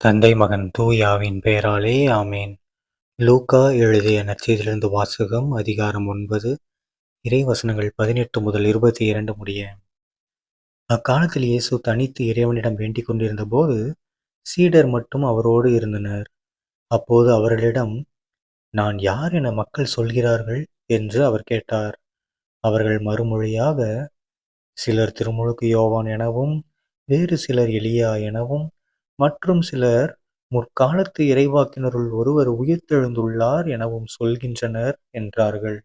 தந்தை மகன் தூயாவின் பெயராலே ஆமேன். லூக்கா எழுதிய நற்செய்தியிலிருந்து வாசகம் அதிகாரம் ஒன்பது இறைவசனங்கள் பதினெட்டு முதல் இருபத்தி இரண்டு முடிய. அக்காலத்தில் இயேசு தனித்து இறைவனிடம் வேண்டிக் கொண்டிருந்த போது சீடர் மட்டும் அவரோடு இருந்தனர். அப்போது அவர்களிடம் நான் யார் என மக்கள் சொல்கிறார்கள்? என்று அவர் கேட்டார். அவர்கள் மறுமொழியாக சிலர் திருமுழுக்கு யோவான் எனவும் வேறு சிலர் எலியா எனவும் மற்றும் சிலர் முற்காலத்து இறைவாக்கினருள் ஒருவர் உயிர்த்தெழுந்துள்ளார் எனவும் சொல்கின்றனர் என்றார்கள்.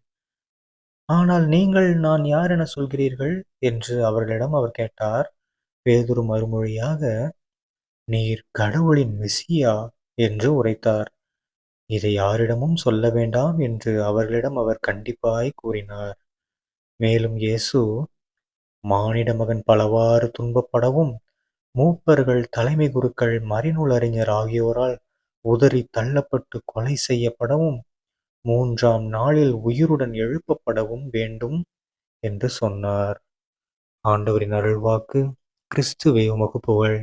ஆனால் நீங்கள் நான் யார் என சொல்கிறீர்கள்? என்று அவர்களிடம் அவர் கேட்டார். பேதுரு மறுமொழியாக நீர் கடவுளின் மெசியா? என்று உரைத்தார். இதை யாரிடமும் சொல்ல வேண்டாம் என்று அவர்களிடம் அவர் கண்டிப்பாய் கூறினார். மேலும் இயேசு மானிட மகன் பலவாறு துன்பப்படவும் மூப்பர்கள் தலைமை குருக்கள் மறைநூல் அறிஞர் ஆகியோரால் உதறி தள்ளப்பட்டு கொலை செய்யப்படவும் மூன்றாம் நாளில் உயிருடன் எழுப்பப்படவும் வேண்டும் என்று சொன்னார். ஆண்டவரின் அருள்வாக்கு கிறிஸ்துவே உமக்கு புகழ்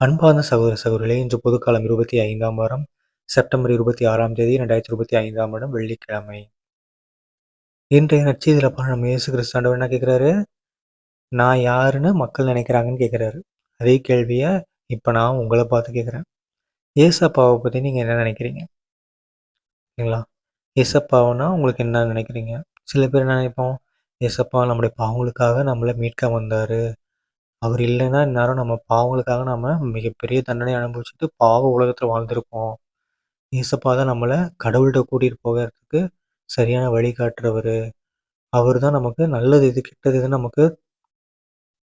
அன்பான சகோதர சகோதரிகளே இன்று பொதுக்காலம் இருபத்தி ஐந்தாம் வாரம் செப்டம்பர் இருபத்தி ஆறாம் தேதி ரெண்டாயிரத்தி இருபத்தி ஐந்தாம் வருடம் வெள்ளிக்கிழமை. இன்றைய நச்சீதில் நம்ம இயேசு கிறிஸ்து ஆண்டவர் என்ன கேட்குறாரு? நான் யாருன்னு மக்கள் நினைக்கிறாங்கன்னு கேட்குறாரு அதே கேள்வியை இப்போ நான் உங்களை பார்த்து கேட்குறேன் ஏசப்பாவை பற்றி நீங்கள் என்ன நினைக்கிறீங்க? சரிங்களா? ஏசப்பாவைனா உங்களுக்கு என்ன நினைக்கிறீங்க? சில பேர் என்ன நினைப்போம்? ஏசப்பா நம்முடைய பாவங்களுக்காக நம்மளை மீட்க வந்தார். அவர் இல்லைன்னா இந்நேரம் நம்ம பாவங்களுக்காக நம்ம மிகப்பெரிய தண்டனை அனுபவிச்சுட்டு பாவ உலகத்தில் வாழ்ந்திருப்போம். ஏசப்பா தான் நம்மளை கடவுள்கிட்ட கூட்டிகிட்டு போகிறதுக்கு சரியான வழிகாட்டுறவர். அவர் தான் நமக்கு நல்லது இது கெட்டது இது நமக்கு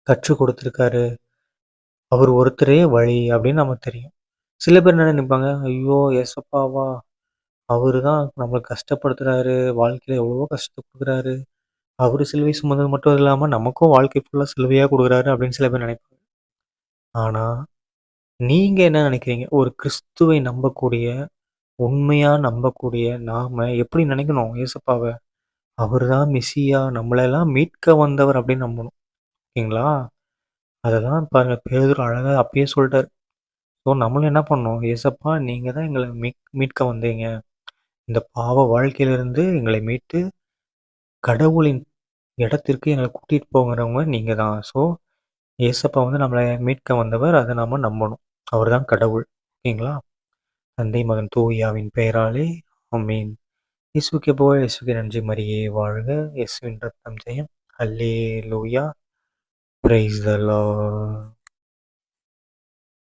கற்றுக் கொடுத்துருக்காரு. அவர் ஒருத்தரே வழி அப்படின்னு நமக்கு தெரியும். சில பேர் என்ன நினைப்பாங்க? ஐயோ ஏசப்பாவா? அவர் தான் நம்மளை கஷ்டப்படுத்துறாரு. வாழ்க்கையில் எவ்வளவோ கஷ்டத்தை கொடுக்குறாரு. அவர் சிலுவை சுமந்தது மட்டும் இல்லாமல் நமக்கும் வாழ்க்கை ஃபுல்லாக சிலுவையாக கொடுக்குறாரு அப்படின்னு சில பேர் நினைப்பாங்க. ஆனால் நீங்கள் என்ன நினைக்கிறீங்க? ஒரு கிறிஸ்துவை நம்பக்கூடிய உண்மையாக நம்பக்கூடிய நாம் எப்படி நினைக்கணும்? ஏசப்பாவை. அவர் தான் மிஸ்ஸியா நம்மளெல்லாம் மீட்க வந்தவர் அப்படின்னு நம்பணும். ஓகேங்களா அதெல்லாம் பாருங்க பேதர் அழகாக அப்பயே சொல்லிட்டார். ஸோ நம்மளும் என்ன பண்ணோம்? ஏசப்பா நீங்கள் தான் எங்களை மீட் மீட்க வந்தீங்க. இந்த பாவ வாழ்க்கையிலிருந்து எங்களை மீட்டு கடவுளின் இடத்திற்கு எங்களை கூட்டிகிட்டு போகிறவங்க நீங்கள் தான். ஸோ ஏசப்பா வந்து நம்மளை மீட்க வந்தவர் அதை நாம் நம்பணும். அவர் தான் கடவுள். ஓகேங்களா? தந்தை மகன் தூயாவின் பெயராலே அம்மீன் இயேசுக்கு போய் இயேசுக்கு நன்றி. மரியே வாழ்க. இயேசுவின் ரத்தம் ஜெயம். அல்லே லூயா Praise the Lord.